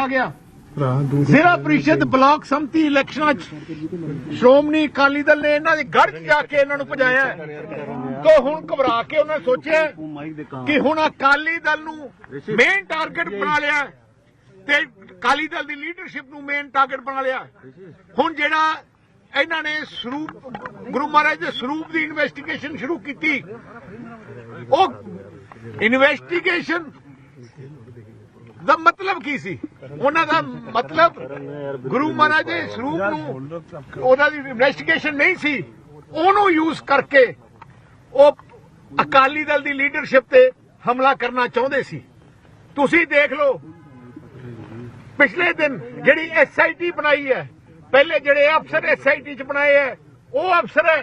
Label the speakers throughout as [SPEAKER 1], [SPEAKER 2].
[SPEAKER 1] ਆ ਗਿਆ। ਜ਼ਿਲ੍ਹਾ ਪ੍ਰੀਸ਼ਦ ਬਲਾਕ ਸੰਮਤੀ ਇਲੈਕਸ਼ਨਾਂ 'ਚ ਸ਼੍ਰੋਮਣੀ ਅਕਾਲੀ ਦਲ ਨੇ ਇਹਨਾਂ ਦੇ ਗੜ੍ਹ 'ਚ ਜਾ ਕੇ ਇਹਨਾਂ ਨੂੰ ਭਜਾਇਆ ਤੋ ਹੁਣ ਘਬਰਾ ਕੇ ਉਹਨਾਂ ਨੇ ਸੋਚਿਆ ਕਿ ਹੁਣ ਅਕਾਲੀ ਦਲ ਨੂੰ ਮੇਨ ਟਾਰਗੇਟ ਬਣਾ ਲਿਆ ਤੇ ਅਕਾਲੀ ਦਲ ਦੀ ਲੀਡਰਸ਼ਿਪ ਨੂੰ ਮੇਨ ਟਾਰਗੇਟ ਬਣਾ ਲਿਆ ਹੁਣ ਜਿਹੜਾ ਇਹਨਾਂ ਨੇ ਸਰੂਪ ਗੁਰੂ ਮਹਾਰਾਜ ਦੇ ਸਰੂਪ ਦੀ ਇਨਵੈਸਟੀਗੇਸ਼ਨ ਸ਼ੁਰੂ ਕੀਤੀ ਉਹ ਇਨਵੈਸਟੀਗੇਸ਼ਨ ਦਾ ਮਤਲਬ ਕੀ ਸੀ? ਉਹਨਾਂ ਦਾ ਮਤਲਬ ਗੁਰੂ ਮਹਾਰਾਜ ਦੇ ਸਰੂਪ ਨੂੰ ਉਹਨਾਂ ਦੀ ਇਨਵੈਸਟੀਗੇਸ਼ਨ ਨਹੀਂ ਸੀ। ਉਹਨੂੰ ਯੂਜ਼ ਕਰਕੇ ਉਹ ਅਕਾਲੀ ਦਲ ਦੀ ਲੀਡਰਸ਼ਿਪ ਤੇ ਹਮਲਾ ਕਰਨਾ ਚਾਹੁੰਦੇ ਸੀ। ਤੁਸੀਂ ਦੇਖ ਲਓ, ਪਿਛਲੇ ਦਿਨ ਜਿਹੜੀ ਐਸਆਈਟੀ ਬਣਾਈ ਹੈ, ਪਹਿਲੇ ਜਿਹੜੇ ਅਫਸਰ ਐਸਆਈਟੀ ਚ ਬਣਾਏ ਹੈ, ਉਹ ਅਫਸਰ ਹੈ,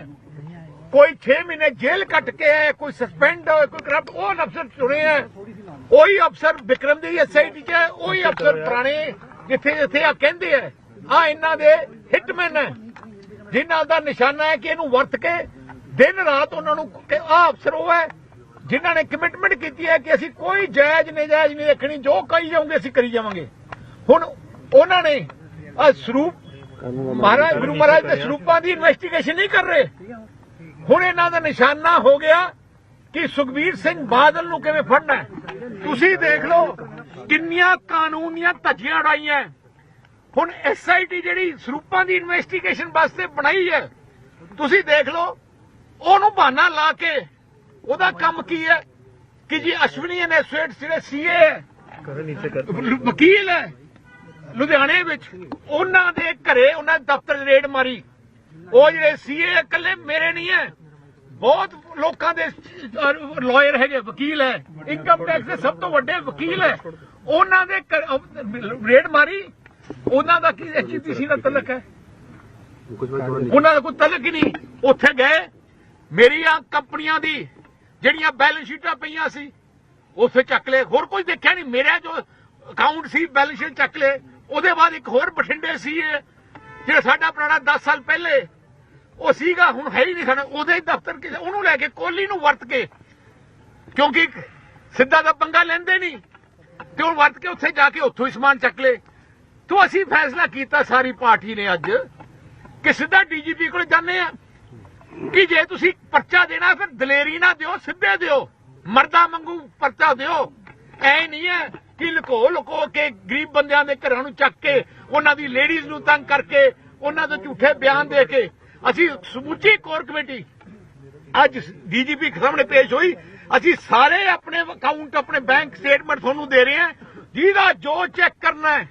[SPEAKER 1] ਕੋਈ 6 ਮਹੀਨੇ ਜੇਲ੍ਹ ਕੱਟ ਕੇ ਆਏ ਕੋਈ ਸਸਪੈਂਡ ਹੋਏ ਕੋਈ ਕਰਪਟ ਉਹ ਅਫਸਰ ਚੁਣੇ ਹੈ। ਉਹੀ ਅਫਸਰ ਵਿਕਰਮ ਦੀ ਐਸਆਈਟੀ ਚ ਹੈ ਉਹੀ ਅਫਸਰ ਪੁਰਾਣੇ ਜਿੱਥੇ ਜਿੱਥੇ ਆ ਕਹਿੰਦੇ ਆ ਆ ਇਹਨਾਂ ਦੇ ਹਿਟਮੈਨ ਹੈ। ਜਿਨ੍ਹਾਂ ਦਾ ਨਿਸ਼ਾਨਾ ਹੈ ਕਿ ਇਹਨੂੰ ਵਰਤ ਕੇ ਦਿਨ ਰਾਤ ਉਹਨਾਂ ਨੂੰ ਆ ਅਫਸਰ ਉਹ ਹੈ ਜਿਨ੍ਹਾਂ ਨੇ ਕਮਿਟਮੈਂਟ ਕੀਤੀ ਹੈ ਕਿ ਅਸੀਂ ਕੋਈ ਜਾਇਜ਼ ਨਜਾਇਜ਼ ਨਹੀਂ ਦੇਖਣੀ ਜੋ ਕਹੀ ਜਾਓਗੇ ਅਸੀਂ ਕਰੀ ਜਾਵਾਂਗੇ। ਹੁਣ ਉਹਨਾਂ ਨੇ ਆ ਸਰੂਪ ਮਹਾਰਾਜ ਗੁਰੂ ਮਹਾਰਾਜ ਦੇ ਸਰੂਪਾਂ ਦੀ ਇਨਵੈਸਟੀਗੇਸ਼ਨ ਨਹੀਂ ਕਰ ਰਹੇ। ਹੁਣ ਇਹਨਾਂ ਦਾ ਨਿਸ਼ਾਨਾ ਹੋ ਗਿਆ ਕਿ ਸੁਖਬੀਰ ਸਿੰਘ ਬਾਦਲ ਨੂੰ ਕਿਵੇਂ ਫੜਨਾ ਹੈ। ਤੁਸੀਂ ਦੇਖ ਲਓ ਕਿੰਨੀਆਂ ਕਾਨੂੰਨੀਆਂ ਧੱਜੀਆਂ ਉਡਾਈਆਂ। ਹੁਣ ਐਸਆਈਟੀ ਜਿਹੜੀ ਸਰੂਪਾਂ ਦੀ ਇਨਵੈਸਟੀਗੇਸ਼ਨ ਵਾਸਤੇ ਬਣਾਈ ਹੈ, ਤੁਸੀਂ ਦੇਖ ਲਓ, ਉਹਨੂੰ ਬਹਾਨਾ ਲਾ ਕੇ ਉਹਦਾ ਕੰਮ ਕੀ ਹੈ? ਕਿ ਜੀ ਅਸ਼ਵਨੀ ਐਸੋਸੀਏਟਸ ਜਿਹੜੇ ਸੀਏ ਹੈ, ਵਕੀਲ ਹੈ, ਲੁਧਿਆਣੇ ਵਿੱਚ। ਉਹਨਾਂ ਦੇ ਘਰੇ ਉਹਨਾਂ ਦਫ਼ਤਰ 'ਚ ਰੇਡ ਮਾਰੀ। ਉਹ ਜਿਹੜੇ ਸੀਏ ਇਕੱਲੇ ਮੇਰੇ ਨਹੀਂ ਹੈ ਬਹੁਤ ਲੋਕਾਂ ਦੇ ਲਾਇਰ ਹੈਗੇ ਵਕੀਲ ਹੈ। ਇਨਕਮ ਟੈਕਸ ਦੇ ਸਭ ਤੋਂ ਵੱਡੇ ਵਕੀਲ ਹੈ। ਉਹਨਾਂ ਦੇ ਰੇਡ ਮਾਰੀ। ਉਹਨਾਂ ਦਾ ਕੀ ਐਚਪੀਸੀ ਨਾਲ ਤਲਕ ਹੈ? ਉਹਨਾਂ ਦਾ ਕੋਈ ਤਲਕ ਹੀ ਨਹੀਂ। ਉੱਥੇ ਗਏ। ਮੇਰੀਆਂ ਕੰਪਨੀਆਂ ਦੀ ਜਿਹੜੀਆਂ ਬੈਲੈਂਸ ਸ਼ੀਟਾਂ ਪਈਆਂ ਸੀ ਉੱਥੇ ਚੱਕ ਲਏ। ਹੋਰ ਕੋਈ ਦੇਖਿਆ ਨਹੀਂ। ਮੇਰਾ ਜੋ ਅਕਾਊਂਟ ਸੀ ਬੈਲੈਂਸ ਸ਼ੀਟ ਚੱਕ ਲਏ। ਉਹਦੇ ਬਾਅਦ ਇੱਕ ਹੋਰ ਬਠਿੰਡੇ ਸੀ ਇਹ, ਜਿਹੜਾ ਸਾਡਾ ਪੁਰਾਣਾ 10 ਸਾਲ ਪਹਿਲੇ ਉਹ ਸੀਗਾ, ਹੁਣ ਹੈ ਹੀ ਨਹੀਂ ਸਾਡਾ ਉਹਦੇ ਦਫ਼ਤਰ ਕਿਸੇ ਉਹਨੂੰ ਲੈ ਕੇ ਕੋਹਲੀ ਨੂੰ ਵਰਤ ਕੇ। ਕਿਉਂਕਿ ਸਿੱਧਾ ਦਾ ਪੰਗਾ ਲੈਂਦੇ ਨਹੀਂ। ਤੇ ਉਹ ਵਰਤ ਕੇ ਉੱਥੇ ਜਾ ਕੇ ਉੱਥੋਂ ਹੀ ਸਮਾਨ ਚੱਕ ਲਏ ਤੋਂ ਅਸੀਂ ਫੈਸਲਾ ਕੀਤਾ, ਸਾਰੀ ਪਾਰਟੀ ਨੇ ਅੱਜ, ਕਿ ਸਿੱਧਾ ਡੀਜੀਪੀ ਕੋਲ ਜਾਂਦੇ ਆ ਕਿ ਜੇ ਤੁਸੀਂ ਪਰਚਾ ਦੇਣਾ, ਫਿਰ ਦਲੇਰੀ ਨਾ ਦਿਓ, ਸਿੱਧੇ ਦਿਓ। ਮਰਦਾ ਮੰਗੂ ਪਰਚਾ ਦਿਓ। ਐ ਨਹੀਂ ਹੈ ਕਿ ਲੁਕੋ ਲੁਕੋ ਕੇ ਗਰੀਬ ਬੰਦਿਆਂ ਦੇ ਘਰਾਂ ਨੂੰ ਚੱਕ ਕੇ, ਉਹਨਾਂ ਦੀ ਲੇਡੀਜ਼ ਨੂੰ ਤੰਗ ਕਰਕੇ, ਉਹਨਾਂ ਦੇ ਝੂਠੇ ਬਿਆਨ ਦੇ ਕੇ ਅਸੀਂ ਸਮੁੱਚੀ ਕੋਰ ਕਮੇਟੀ ਅੱਜ ਡੀਜੀਪੀ ਸਾਹਮਣੇ ਪੇਸ਼ ਹੋਈ। ਅਸੀਂ ਸਾਰੇ ਆਪਣੇ ਅਕਾਊਂਟ ਆਪਣੇ ਬੈਂਕ ਸਟੇਟਮੈਂਟ ਤੁਹਾਨੂੰ ਦੇ ਰਹੇ ਹਾਂ। ਜਿਹਦਾ ਜੋ ਚੈੱਕ ਕਰਨਾ ਹੈ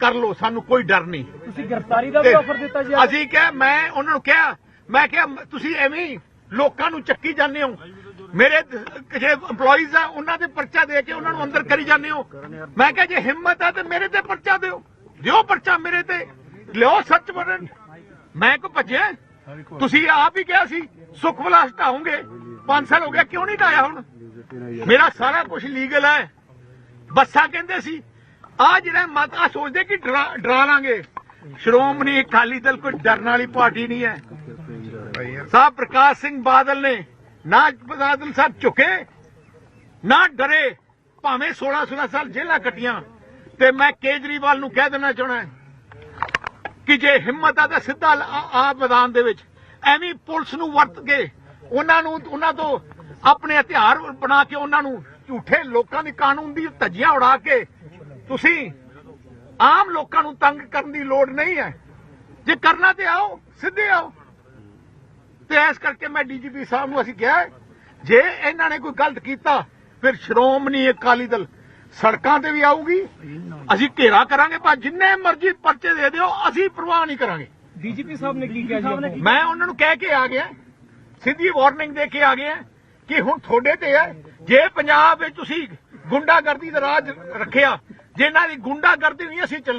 [SPEAKER 1] ਕਰ ਲਓ ਸਾਨੂੰ ਕੋਈ ਡਰ ਨਹੀਂ।
[SPEAKER 2] ਤੁਸੀਂ ਗ੍ਰਿਫਤਾਰੀ ਦਾ ਵੀ ਆਫਰ ਦਿੱਤਾ ਜੀ
[SPEAKER 1] ਅਸੀਂ ਕਿਹਾ ਮੈਂ ਉਹਨਾਂ ਨੂੰ ਕਿਹਾ ਮੈਂ ਕਿਹਾ ਤੁਸੀਂ ਐਵੇਂ ਲੋਕਾਂ ਨੂੰ ਚੱਕੀ ਜਾਂਦੇ ਹੋ। ਮੇਰੇ ਜਿਹੜੇ EMPLOYEES ਆ ਉਹਨਾਂ ਦੇ ਪਰਚਾ ਦੇ ਕੇ ਉਹਨਾਂ ਨੂੰ ਅੰਦਰ ਕਰੀ ਜਾਂਦੇ ਹੋ। ਮੈਂ ਕਿਹਾ ਜੇ ਹਿੰਮਤ ਆ ਤੇ ਮੇਰੇ ਤੇ ਪਰਚਾ ਦਿਓ। ਦਿਓ ਪਰਚਾ ਮੇਰੇ ਤੇ। ਲਿਓ ਸੱਚ ਵਾਰੰਟ ਮੈਂ ਕੋ ਭੱਜਿਆ? ਤੁਸੀਂ ਆਪ ਹੀ ਕਿਹਾ ਸੀ, ਸੁਖ ਵਿਲਾਸ ਢਾਉਂਗੇ 5 ਸਾਲ ਹੋ ਗਿਆ ਕਿਉਂ ਨਹੀਂ ਢਾਇਆ ਹੁਣ? ਮੇਰਾ ਸਾਰਾ ਕੁਝ ਲੀਗਲ ਹੈ। ਬੱਸਾਂ ਕਹਿੰਦੇ ਸੀ, ਆ ਜਿਹੜਾ ਮਤ ਸੋਚਦੇ ਕਿ ਡਰਾ ਡਰਾ ਲਾਂਗੇ। ਸ਼੍ਰੋਮਣੀ ਅਕਾਲੀ ਦਲ ਕੋਈ ਡਰਨ ਵਾਲੀ ਪਾਰਟੀ ਨਹੀਂ ਹੈ। ਸਾਹਿਬ ਪ੍ਰਕਾਸ਼ ਸਿੰਘ ਬਾਦਲ ਨੇ, ਨਾ ਬਾਦਲ ਸਾਹਿਬ ਝੁਕੇ, ਨਾ ਡਰੇ। ਭਾਵੇਂ 16 16 ਸਾਲ ਜੇਲ੍ਹਾਂ ਕੱਟੀਆਂ, ਤੇ ਮੈਂ ਕੇਜਰੀਵਾਲ ਨੂੰ ਕਹਿ ਦੇਣਾ ਚਾਹਣਾ ਕਿ ਜੇ ਹਿੰਮਤ ਆ ਤਾਂ ਸਿੱਧਾ ਆ ਮੈਦਾਨ ਦੇ ਵਿੱਚ। ਐਵੇਂ ਪੁਲਿਸ ਨੂੰ ਵਰਤ ਕੇ ਉਹਨਾਂ ਨੂੰ ਉਹਨਾਂ ਤੋਂ ਆਪਣੇ ਹਥਿਆਰ ਬਣਾ ਕੇ ਉਹਨਾਂ ਨੂੰ ਝੂਠੇ ਲੋਕਾਂ ਦੀ ਕਾਨੂੰਨ ਦੀ ਧੱਜੀਆਂ ਉਡਾ ਕੇ ਤੁਸੀਂ ਆਮ ਲੋਕਾਂ ਨੂੰ ਤੰਗ ਕਰਨ ਦੀ ਲੋੜ ਨਹੀਂ ਹੈ। ਜੇ ਕਰਨਾ ਤੇ ਆਓ, ਸਿੱਧੇ ਆਓ। ਤੇ ਇਸ ਕਰਕੇ ਮੈਂ ਡੀਜੀਪੀ ਸਾਹਿਬ ਨੂੰ ਅਸੀਂ ਕਿਹਾ ਜੇ ਇਹਨਾਂ ਨੇ ਕੋਈ ਗਲਤ ਕੀਤਾ, ਫਿਰ ਸ਼੍ਰੋਮਣੀ ਅਕਾਲੀ ਦਲ ਸੜਕਾਂ ਤੇ ਵੀ ਆਊਗੀ। ਅਸੀਂ ਘੇਰਾ ਕਰਾਂਗੇ ਪਰ ਜਿੰਨੇ ਮਰਜ਼ੀ ਪਰਚੇ ਦੇ ਦਿਓ ਅਸੀਂ ਪਰਵਾਹ ਨਹੀਂ ਕਰਾਂਗੇ।
[SPEAKER 2] ਡੀਜੀਪੀ ਸਾਹਿਬ ਨੇ ਕੀ ਕਿਹਾ ਜੀ
[SPEAKER 1] ਮੈਂ ਉਹਨਾਂ ਨੂੰ ਕਹਿ ਕੇ ਆ ਗਿਆ ਸਿੱਧੀ ਵਾਰਨਿੰਗ ਦੇ ਕੇ ਆ ਗਿਆ ਕਿ ਹੁਣ ਤੁਹਾਡੇ ਤੇ ਹੈ। ਜੇ ਪੰਜਾਬ ਵਿੱਚ ਤੁਸੀਂ ਗੁੰਡਾਗਰਦੀ ਦਾ ਰਾਜ ਰੱਖਿਆ ਜੇ ਇਹਨਾਂ ਦੀ ਗੁੰਡਾਗਰਦੀ ਨਹੀਂ ਅਸੀਂ ਚੱਲਣ